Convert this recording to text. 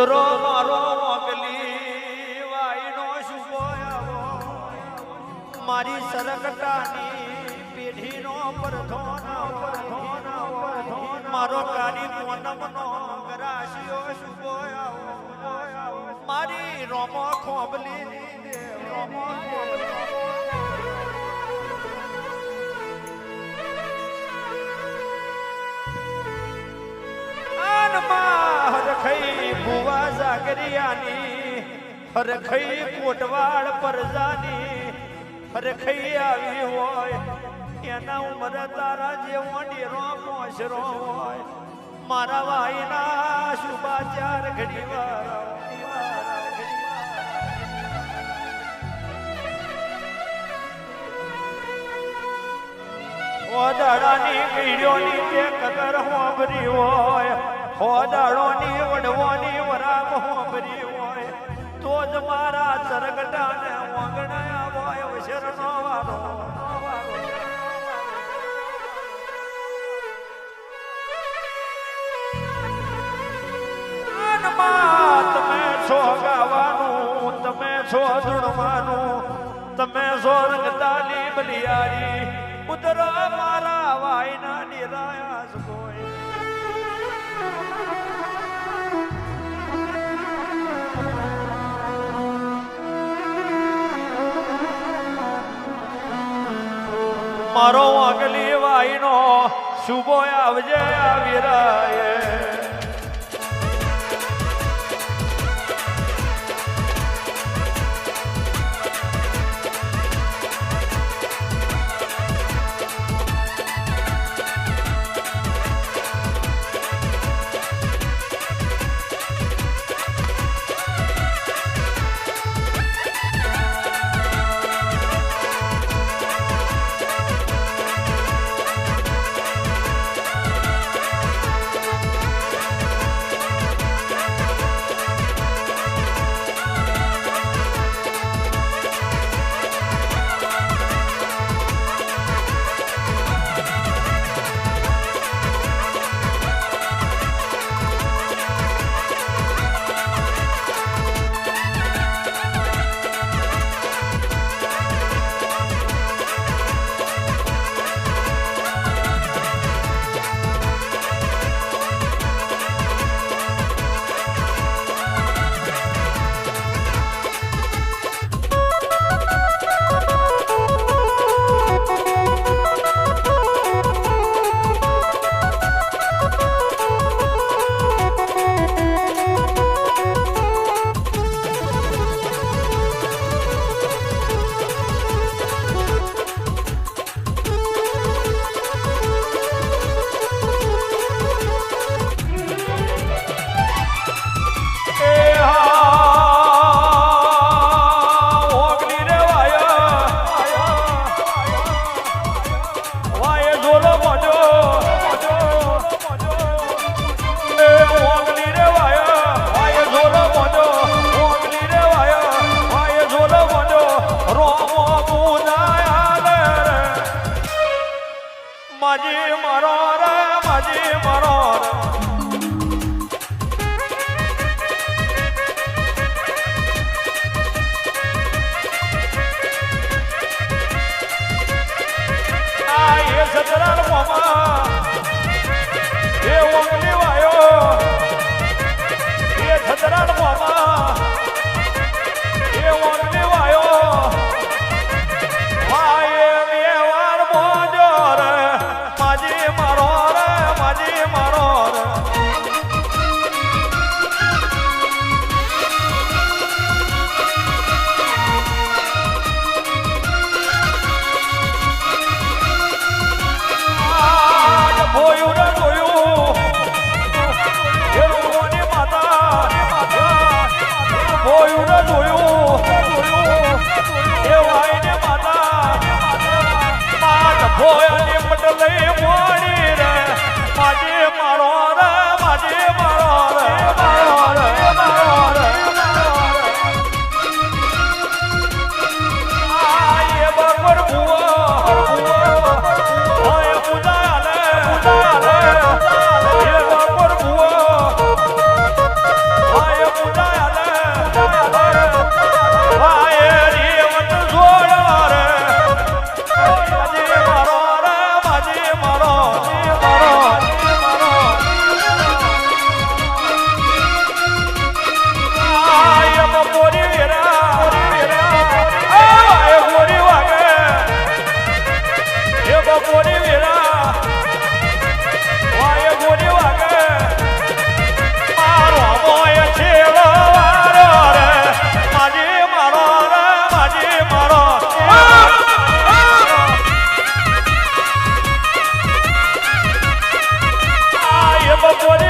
ઉતરો મારો મોકલી વાઈનો શુભો મારી સરકટાની પેઢીનો પરધોના મારો કાની પૂનમનો ગરાશિયો શુભો મારી રોમો ખોબલી રોમો આનમાં હરખઈ ભુવા જાગરિયાની હરખઈ કોટવાડ પરજાની હરખઈ આવી હોય, એના ઉમર તારા જેવો ડેરો પોસરો હોય. મારા વાઈના શુભાચાર ઘડી વાર ઓદાડાની કીડીઓની જે કદર હોંભરી હોય ઓદાડોની વડવોની વરામ હોંભરી હોય, તો જ મારા ચરગટાને વાંગણા હોય અવસરનો વારો. તમે છો ગાવાનું, તમે છો ધૂણવાનું, તમે છો તાલી બલિયારી, ઉતરા મારા વાયના નિરાયાસ મારો વાગલી વાયનો શુભો આવજે આવી મારો করে